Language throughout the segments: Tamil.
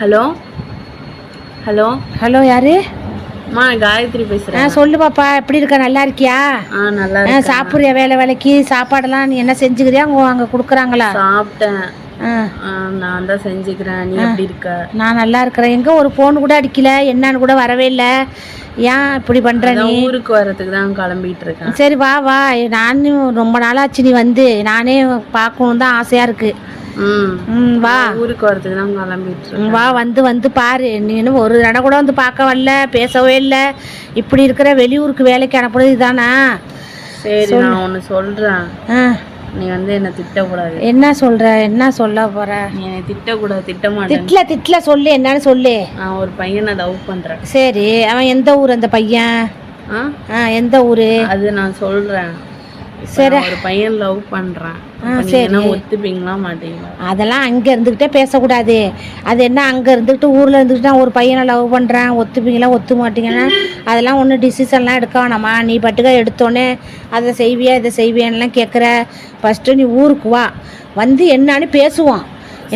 ஹலோ? ஹலோ? ஹலோ யாரு? அம்மா காயத்ரி ஆ பேசுறேன் சொல்லு பாப்பா எப்படி இருக்க? நல்லா இருக்கியா? ஆ நல்லா ஆ இருக்கேன். சாப்பிட்றியா வேலை வேலைக்கு? சாப்பாடெல்லாம் நீ என்ன செஞ்சுக்கிறியா? அங்கே அங்கே கொடுக்குறாங்களா? சாப்பிட்டேன். ஆ. ஆ, நான் தான் செஞ்சுக்கிறேன். நீ எப்படி இருக்க? நான் நல்லா இருக்கிறேன். எங்கே ஒரு ஃபோன் கூட அடிக்கல. என்னன்னு கூட வரவே இல்லை. ஏன் இப்படி பண்ணுற நீ? ஊருக்கு வர்றதுக்கு தான் கிளம்பிட்டு இருக்கேன். சரி வா வா. நானும் ரொம்ப நாளாச்சு நீ வந்து. நானே பார்க்கணும் தான் ஆசையாக இருக்கு. வா. ஊருக்கு வர்றதுக்கு தான் கிளம்பிட்டு வா வந்து வந்து பாரு. நீ இன்னும் ஒரு தடவை கூட வந்து பார்க்க வரல பேசவே இல்லை. இப்படி இருக்கிற வெளியூருக்கு வேலைக்கு அனுப்புறது இதானா? சரி நான் ஒன்று சொல்றேன். ஆ. நீ வந்து என்னை திட்டக்கூடாது. என்ன சொல்ற? என்ன சொல்ல போற? நீ என்னை திட்டக்கூடாது திட்ட மாட்டேன் திட்ல சொல்லு. என்னன்னு சொல்லு. நான் ஒரு பையனை லவ் பண்றேன். சரி. அவன் எந்த ஊர் அந்த பையன்? ஆ? எந்த ஊரு? அது நான் சொல்றேன். இப்ப சரி. ஒரு பையன் லவ் நீங்க என்ன ஒத்துப்பீங்களா மாட்டீங்களா? அதெல்லாம் அங்கே இருந்துக்கிட்டே பேசக்கூடாது. அது என்ன அங்கே இருந்துக்கிட்டு ஊரில் இருந்துக்கிட்டு நான் ஒரு பையனை லவ் பண்ணுறேன் ஒத்துப்பீங்களா ஒத்து மாட்டீங்கன்னா அதெல்லாம் ஒன்றும் டிசிஷன்லாம் எடுக்க வேணாமா? நீ பட்டுக்க எடுத்தோன்னே அதை செய்வியா இதை செய்வியான்லாம் கேட்குற ஃபஸ்ட்டு நீ ஊருக்கு வா. வந்து என்னன்னு பேசுவோம்.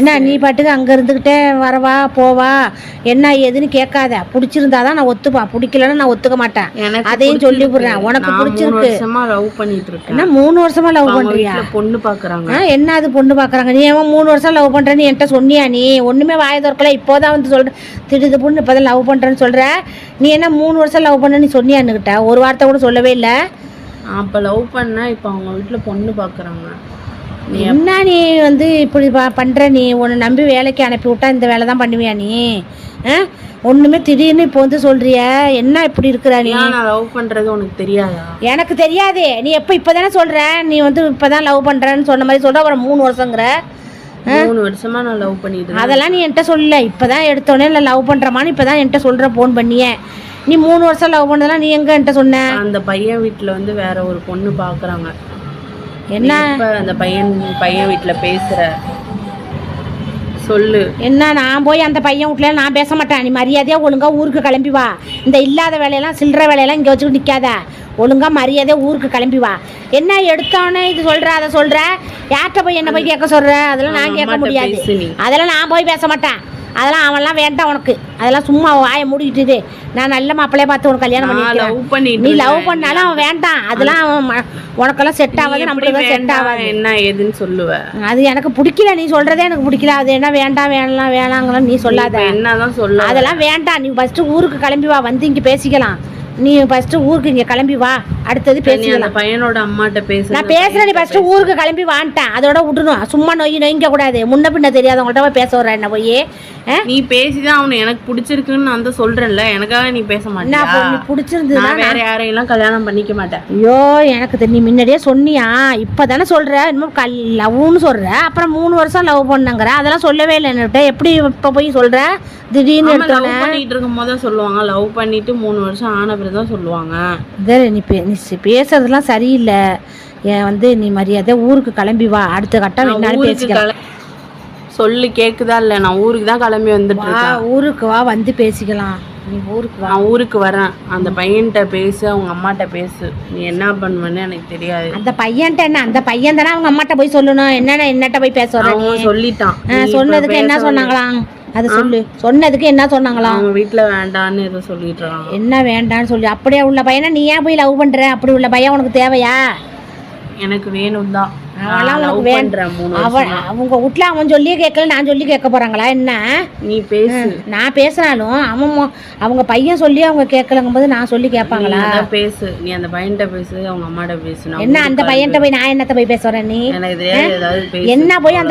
என்ன நீ பாட்டுக்கு அங்கே இருந்துக்கிட்டே வரவா போவா? என்ன ஏதுன்னு கேட்காத. பிடிச்சிருந்தா தான் நான் ஒத்துப்பேன் பிடிக்கலன்னா நான் ஒத்துக்க மாட்டேன். அதையும் சொல்லி விடுறேன் உனக்கு பிடிச்சிருக்கு. வருஷமா லவ் பண்ணிட்டு இருக்கேன் என்ன மூணு வருஷமா லவ் பண்ணுறியா பொண்ணு பாக்குறாங்க. என்ன அது பொண்ணு பார்க்குறாங்க நீ ஏன் மூணு வருஷம் லவ் பண்ணுறேன்னு என்கிட்ட சொன்னியா நீ? ஒன்றுமே வாய திறக்கல. இப்போதான் வந்து சொல்கிற திடுது பொண்ணு இப்போ தான் லவ் பண்ணுறேன்னு சொல்கிற நீ என்ன மூணு வருஷம் லவ் பண்ண நீ சொன்னியா என்கிட்ட ஒரு வார்த்தை கூட சொல்லவே இல்லை. அப்ப லவ் பண்ண இப்ப அவங்க வீட்டுல பொண்ணு பாக்குறாங்க. நீ என்ன நீ வந்து இப்படி பண்ணுற நீ? உன்னை நம்பி வேலைக்கு அனுப்பி விட்டா இந்த வேலை தான் பண்ணுவியா நீ? ஒன்றுமே திடீர்னு இப்போ வந்து சொல்கிறிய என்ன இப்படி இருக்கிற நீ? நான் லவ் பண்றது உனக்கு தெரியாதா? எனக்கு தெரியாது. நீ எப்போ இப்போ தானே சொல்கிற நீ வந்து இப்போ தான் லவ் பண்ணுறேன்னு சொன்ன மாதிரி சொல்கிற அப்புறம் மூணு வருஷங்கிற. மூணு வருஷமா நான் லவ் பண்ணிட்டு அதெல்லாம் நீ என்கிட்ட சொல்லல. இப்பதான் எடுத்தோடனே இல்லை லவ் பண்றமான்னு இப்பதான் என்கிட்ட சொல்ற ஃபோன் பண்ணியே. நீ மூணு வருஷம் லவ் பண்ணதெல்லாம் நீ எங்க என்கிட்ட சொன்ன? அந்த பையன் வீட்டுல வந்து வேற ஒரு பொண்ணு பாக்குறாங்க. என்ன? அந்த பையன் பையன் வீட்டுல பேசுற. சொல்லு. என்ன நான் போய் அந்த பையன் வீட்ல நான் பேச மாட்டேன். நீ மரியாதையா ஒழுங்கா ஊருக்கு கிளம்பி வா. இந்த இல்லாத வேலையெல்லாம் சில்லற வேலையெல்லாம் இங்க வச்சுக்கிட்டு நிக்காத. ஒழுங்கா மரியாதையா ஊருக்கு கிளம்பி வா. என்ன எடுத்தோன்னே இது சொல்ற அதை சொல்ற? யார்கிட்ட போய் என்ன போய் கேட்க சொல்ற? அதெல்லாம் நான் கேட்க முடியாது. அதெல்லாம் நான் போய் பேச மாட்டேன். அதெல்லாம் அவன்லாம் வேண்டாம் உனக்கு. அதெல்லாம் சும்மா வாயை மூடிக்கிட்டு. நான் நல்ல மாப்பிள்ளைய பார்த்து உனக்கு கல்யாணம் பண்ணி நீ லவ். பண்ணாலும் அவன் வேண்டாம். அதெல்லாம் அவன் உனக்கெல்லாம் செட் ஆகாது நம்மளுக்கு செட் ஆகாது. என்ன ஏதுன்னு சொல்லுவ? அது எனக்கு பிடிக்கல நீ சொல்றதே எனக்கு பிடிக்கல. அது என்ன வேண்டாம் வேணாம் வேணாங்களாம் நீ சொல்லாத. என்னதான் சொல்ல அதெல்லாம் வேண்டாம் நீ ஃபர்ஸ்ட் ஊருக்கு கிளம்பி வா வந்து இங்க பேசிக்கலாம். நீ ஃபர்ஸ்ட் ஊருக்கு இங்க கிளம்பி வா அடுத்தது பேசிக்கலாம். பையனோட அம்மாட்ட பேசு நான் பேசுறேன் நீ ஃபர்ஸ்ட் ஊருக்கு கிளம்பி வான்ட்டேன். அதோட விடணும் சும்மா நொய் நொய்ங்க கூடாது. முன்ன பின்ன தெரியாதவங்கள்ட்ட போய் பேச வர்ற என்ன போய்? நீ பேசிதான் அவனை எனக்கு பிடிச்சிருக்குன்னு நான் தான் சொல்றேன்ல. எனக்காக நீ பேச என்ன நீ பிடிச்சிருந்ததுன்னா நான் வேற யாரையெல்லாம் கல்யாணம் பண்ணிக்க மாட்டேன். ஐயோ எனக்கு நீ முன்னாடியே சொன்னியா? இப்போ தானே சொல்கிற இன்னும் கல் லவ்னு சொல்கிற அப்புறம் மூணு வருஷம் லவ் பண்ணங்கிற. அதெல்லாம் சொல்லவே இல்லை என்கிட்ட எப்படி இப்போ போய் சொல்கிற திடீர்னு லவ் பண்ணிட்டு இருக்கும் போது சொல்லுவாங்க. லவ் பண்ணிட்டு மூணு வருஷம் ஆன பிறகு தான் சொல்லுவாங்க. நீ பே நீ சி- பேசுறதெல்லாம் சரியில்லை. ஏன் வந்து நீ மரியாதை ஊருக்கு கிளம்பி வா. அடுத்த கட்டம் ஊருக்கு பேசிக்கலாம். சொல்லு கேக்குதா இல்ல நான் ஊருக்கு தான் கிளம்பி வந்துட்டு வா இருக்கேன் ஊருக்கு வா வந்து பேசிக்கலாம். நீ ஊருக்கு வா. நான் ஊருக்கு வரேன். அந்த பையன்கிட்ட பேசு அவங்க அம்மாட்ட பேசு. நீ என்ன பண்ணுவேன்னு எனக்கு தெரியாது. அந்த பையன்ட்ட என்ன? அந்த பையன் தானே அவங்க அம்மாட்ட போய் சொல்லணும். என்னென்ன என்னட்ட போய் பேச வர நீ? அவன் சொல்லிட்டான். ஆ, நீ இப்ப சொன்னதுக்கு என்ன சொன்னாங்களாம்? அது சொல்லு. சொன்னதுக்கு என்ன சொன்னாங்களாம்? அவங்க வீட்டுல வேண்டான்னு ஏதோ சொல்லிட்டு இருக்காங்க என்ன வேண்டான்னு சொல்லி. அப்படியே உள்ள பையனை நீ ஏன் போய் லவ் பண்ற? அப்படி உள்ள பையன் உனக்கு தேவையா? எனக்கு வேணும் தான் உனக்கு அவன் அவங்க வீட்ல அவன் சொல்லியே கேட்கல நான் சொல்லி கேட்க போறாங்களா என்ன? நீ பேசு. நான் பேசினாலும் அவன் அவங்க பையன் சொல்லி அவங்க கேட்கலங்கும் போது நான் சொல்லி கேட்பாங்களா? பேசு. நீ அந்த பையன்கிட்ட பேசு அவங்க அம்மாட்ட பேசு. என்ன அந்த பையன்கிட்ட போய் நான் என்னத்த போய் பேசுறேன் நீ? என்ன போய் அந்த